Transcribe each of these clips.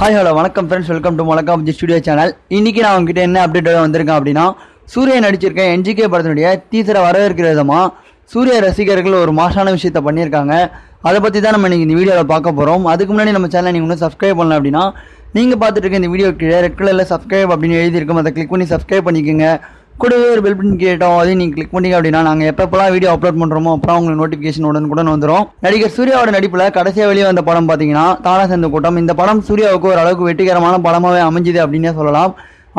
Hi hello வணக்கம் friends welcome to வணக்கம் G studio channel இன்னைக்கு நான் உங்ககிட்ட என்ன அப்டேட்டோட வந்திருக்கேன் அப்படின்னா சூரியன் நடிச்சிருக்க என்ஜிகே படத்தினுடைய டீசரை வரவேற்கிற விதமாக சூர்யா ரசிகர்கள் ஒரு மாசான விஷயத்த பண்ணியிருக்காங்க. அதை பற்றி தான் நம்ம இன்னைக்கு இந்த வீடியோவில் பார்க்க போகிறோம் அதுக்கு முன்னாடி நம்ம சேனலை நீங்கள் இன்னும் சப்ஸ்கிரைப் பண்ணல அப்படின்னா நீங்கள் பார்த்துட்டு இருக்க இந்த வீடியோ கீழே ரெட் கலரில் சப்ஸ்கிரைப் அப்படின்னு எழுதியிருக்கும். அதை கிளிக் பண்ணி சப்ஸ்கிரைப் பண்ணிக்கோங்க. கூடவே ஒரு பெல் பட்டன் கேட்டோம் அதையும் நீங்கள் கிளிக் பண்ணீங்க அப்படின்னா நாங்கள் எப்பப்பெல்லாம் வீடியோ அப்லோட் பண்ணுறோமோ அப்புறம் உங்களுக்கு நோட்டிஃபிகேஷன் கூட வந்துடும் நடிகர் சூர்யாவோட நடிப்பில் கடைசியாக வெளியே வந்த படம் பார்த்தீங்கன்னா தானா சந்த கூட்டம். இந்த படம் சூர்யாவுக்கு ஓரளவுக்கு வெற்றிகரமான படமாகவே அமைஞ்சுது அப்படின்னே சொல்லலாம்.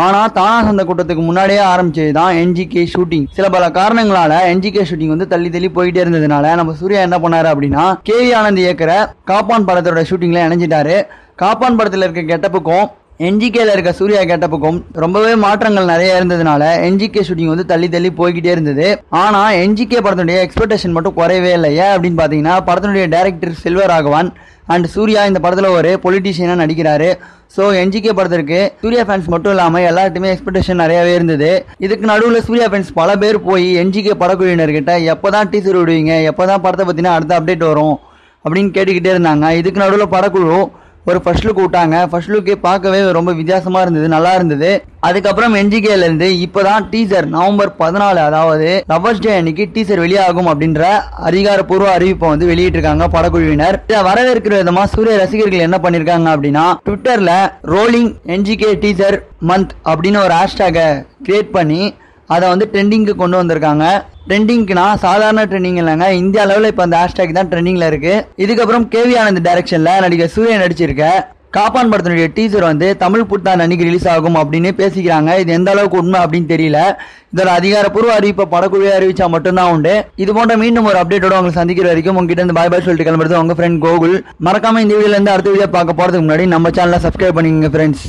ஆனால் தானா சந்த கூட்டத்துக்கு முன்னாடியே ஆரம்பிச்சது தான் என்ஜிகே ஷூட்டிங் சில பல காரணங்களால என்ஜிகே ஷூட்டிங் வந்து தள்ளி தள்ளி போயிட்டே இருந்ததுனால நம்ம சூர்யா என்ன பண்ணாரு அப்படின்னா கேவி ஆனந்த் இயக்கிற காப்பான் படத்தோட ஷூட்டிங்ல இணைஞ்சிட்டாரு. காப்பான் படத்தில் இருக்க கெட்டப்புக்கும் என்ஜிகேல இருக்க சூர்யா கேட்டப்புக்கும் ரொம்பவே மாற்றங்கள் நிறைய இருந்ததுனால என்ஜிகே ஷூட்டிங் வந்து தள்ளி தள்ளி போய்கிட்டே இருந்தது. ஆனா என்ஜிகே படத்துடைய எக்ஸ்பெக்டேஷன் மட்டும் குறையவே இல்லை. ஏன் அப்படின்னு பாத்தீங்கன்னா படத்தினுடைய டைரக்டர் செல்வராகவன் அண்ட் சூர்யா இந்த படத்துல ஒரு பொலிட்டீஷியனா நடிக்கிறாரு. ஸோ என்ஜிகே படத்திற்கு சூர்யா ஃபேன்ஸ் மட்டும் இல்லாமல் எல்லாருக்குமே எக்ஸ்பெக்டேஷன் நிறையவே இருந்தது. இதுக்கு நடுவில் சூர்யா ஃபேன்ஸ் பல பேர் போய் என்ஜிகே படக்குழுவினர்கிட்ட எப்போ தான் டீசர் விடுவீங்க? எப்போ தான் படத்தை பற்றினா அடுத்த அப்டேட் வரும்? அப்படின்னு கேட்டுக்கிட்டே இருந்தாங்க. இதுக்கு நடுவில் படக்குழு ஒரு ஃபர்ஸ்ட் லுக் விட்டாங்க. ஃபர்ஸ்ட் லுக்கே பார்க்கவே ரொம்ப வித்தியாசமா இருந்தது நல்லா இருந்தது. அதுக்கப்புறம் என்ஜிகேல இருந்து இப்பதான் டீசர் நவம்பர் பதினாலு அதாவது லவர்ஸ் டே அன்னைக்கு டீசர் வெளியாகும் அப்படின்ற அதிகாரப்பூர்வ அறிவிப்பை வந்து வெளியிட்டிருக்காங்க படக்குழுவினர். இதை வரவேற்கிற விதமா சூரிய ரசிகர்கள் என்ன பண்ணிருக்காங்க அப்படின்னா ட்விட்டர்ல ரோலிங் என்ஜிகே டீசர் மந்த் அப்படின்னு ஒரு ஹேஷ்டேகை கிரியேட் பண்ணி அதை வந்து ட்ரெண்டிங்க்கு கொண்டு வந்திருக்காங்க. ட்ரெண்டிங்க்குனா சாதாரண ட்ரெண்டிங் இல்லைங்க. இந்தியா லெவலில் இப்போ அந்த ஹேஷ்டேக் தான் ட்ரெண்டிங்கில் இருக்கு. இதுக்கப்புறம் கேவி ஆனந்த் டைரக்ஷனில் நடிகர் சூரிய நடிச்சிருக்க. காப்பான் படத்தினுடைய டீசர் வந்து தமிழ் புத்தாண்டு அன்னைக்கு ரிலீஸ் ஆகும் அப்படின்னு பேசிக்கிறாங்க. இது எந்த அளவுக்கு உண்மை அப்படின்னு தெரியல. இதோட அதிகாரப்பூர்வ அறிவிப்பை படக்குழுவே அறிவிச்சா மட்டும்தான் உண்டு. இது போன்ற மீண்டும் ஒரு அப்டேட்டோட உங்களுக்கு சந்திக்கிற வரைக்கும் உங்ககிட்ட இருந்து பாய் பாய் சொல்லிட்டு கிளம்புறது உங்க ஃப்ரெண்ட் கோகுல். மறக்காம இந்த வீடியோல இருந்து அடுத்த வீடியோ பார்க்க போறதுக்கு முன்னாடி நம்ம சேனலை சப்ஸ்கிரைப் பண்ணிக்கங்க ஃப்ரெண்ட்ஸ்